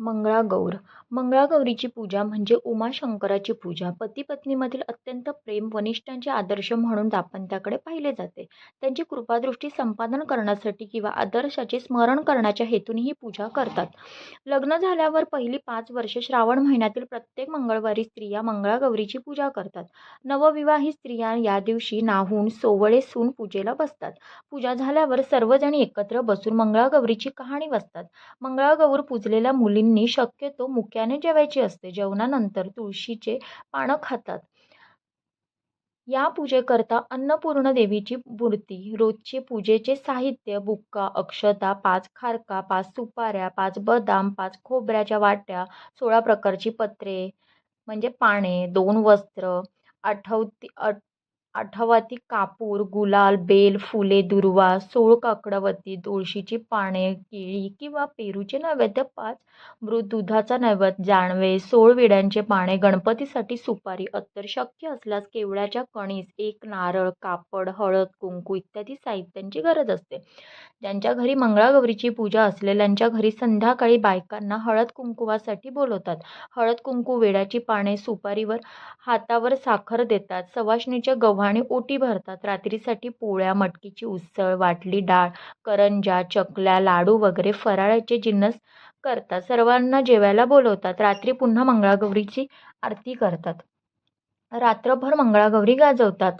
मंगळागौर. मंगळागौरीची पूजा म्हणजे उमाशंकराची पूजा. पती पत्नीमधील अत्यंत प्रेम वनिष्ठांचे आदर्श म्हणून दाम्पत्याकडे पाहिले जाते. त्यांची कृपादृष्टी संपादन करण्यासाठी किंवा आदर्शाचे स्मरण करण्याच्या हेतूने ही पूजा करतात. लग्न झाल्यावर पहिली पाच वर्षे श्रावण महिन्यातील प्रत्येक मंगळवारी स्त्रिया मंगळागौरीची पूजा करतात. नवविवाहित स्त्रिया या दिवशी नाहून सोवळे सून पूजेला बसतात. पूजा झाल्यावर सर्वजणी एकत्र बसून मंगळागौरीची कहाणी वाचतात. मंगळागौर पूजलेल्या मुलींना शक्यतो मुक्याने जेवायची असते जेवणानंतर तुळशीचे पानं खातात. या पूजेकरता अन्नपूर्ण देवीची मूर्ती रोजचे पूजेचे साहित्य बुक्का अक्षता पाच खारका पाच सुपाऱ्या पाच बदाम पाच खोबऱ्याच्या वाट्या सोळा प्रकारची पत्रे म्हणजे पाने दोन वस्त्र आठवती अट आठवाती कापूर गुलाल बेल फुले दुर्वा सोळ काकडावती तुळशीची पाने केळी किंवा पेरूचे नैवेद्य पाच मृत दुधाचा नैवेद्य जानवे सोळ विड्यांचे पाने गणपतीसाठी सुपारी अत्तर शक्य असल्यास केवळ्याच्या कणीस एक नारळ कापड हळद कुंकू इत्यादी साहित्यांची गरज असते. ज्यांच्या घरी मंगळागौरीची पूजा असलेल्यांच्या घरी संध्याकाळी बायकांना हळद कुंकुवासाठी बोलवतात. हळद कुंकू वेड्याची पाने सुपारीवर हातावर साखर देतात. सवाष्णीच्या आणि ओटी भरतात. रात्रीसाठी पोळ्या मटकीची उसळ वाटली डाळ करंजा चकल्या लाडू वगैरे फराळाचे जिन्नस करतात. सर्वांना जेवायला बोलवतात. रात्री पुन्हा मंगळागौरीची आरती करतात. रात्रभर मंगळागौरी गाजवतात.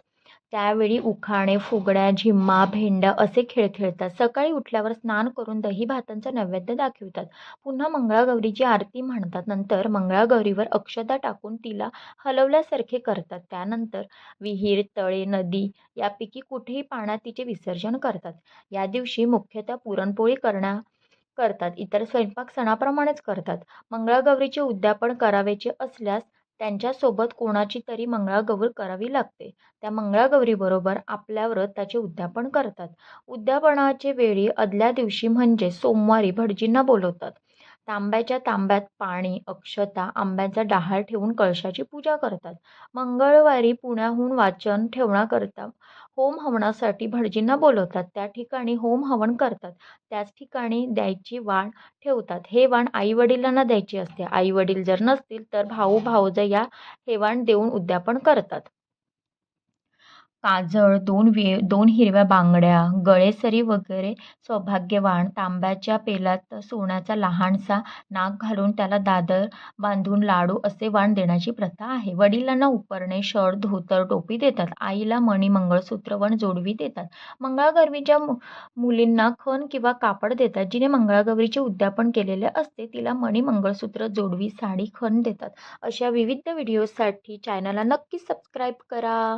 त्यावेळी उखाणे फुगड्या झिम्मा भेंड्या असे खेळ खेळतात. सकाळी उठल्यावर स्नान करून दही भातांचा नैवेद्य दाखवितात. पुन्हा मंगळागौरीची आरती म्हणतात. नंतर मंगळागौरीवर अक्षता टाकून तिला हलवल्यासारखे करतात. त्यानंतर विहीर तळे नदी यापैकी कुठेही पाण्यात तिचे विसर्जन करतात. या दिवशी मुख्यतः पुरणपोळी करण्या करतात. इतर स्वयंपाक सणाप्रमाणेच करतात. मंगळागौरीचे उद्यापन करावेचे असल्यास त्यांच्यासोबत कोणाची तरी मंगळागौर करावी लागते. त्या मंगळागौरीबरोबर आपल्या व्रताचे उद्यापन करतात. उद्यापनाचे वेळी आदल्या दिवशी म्हणजे सोमवारी भटजींना बोलवतात. तांब्याच्या तांब्यात पाणी अक्षता आंब्याचा डहाळ ठेवून कळशाची पूजा करतात. मंगळवारी पुण्याहून वाचन ठेवण्याकरता होम हवनासाठी भटजींना बोलवतात. त्या ठिकाणी होम हवन करतात. त्याच ठिकाणी द्यायची वाण ठेवतात. हे वाण आईवडिलांना द्यायची असते. आईवडील जर नसतील तर भाऊ भावजय या हे वाण देऊन उद्यापन करतात. काजळ दोन वे दोन हिरव्या बांगड्या गळेसरी वगैरे सौभाग्यवान तांब्याच्या पेलात सोन्याचा लहानसा नाग घालून त्याला दादर बांधून लाडू असे वाण देण्याची प्रथा आहे. वडिलांना उपरणे शर्ट धोतर टोपी देतात. आईला मणी मंगळसूत्र वण जोडवी देतात. मंगळागौरीच्या मु मुलींना खण किंवा कापड देतात. जिने मंगळागौरीचे उद्यापन केलेले असते तिला मणी मंगळसूत्र जोडवी साडी खण देतात. अशा विविध व्हिडिओजसाठी चॅनलला नक्की सबस्क्राईब करा.